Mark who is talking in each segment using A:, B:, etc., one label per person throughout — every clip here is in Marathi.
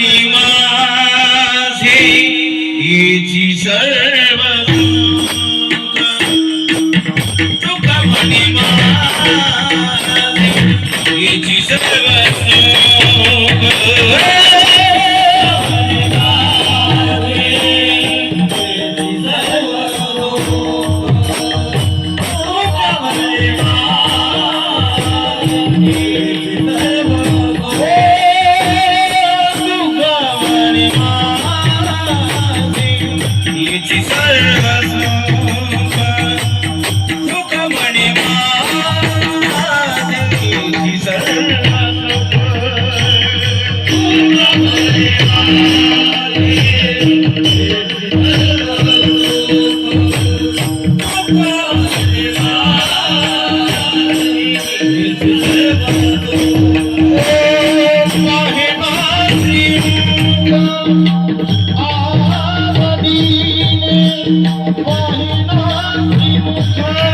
A: तुका बनी माहा थे एची सर्वादू तुका बनी माहा थे नीति सर्वसो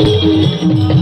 A: Thank you.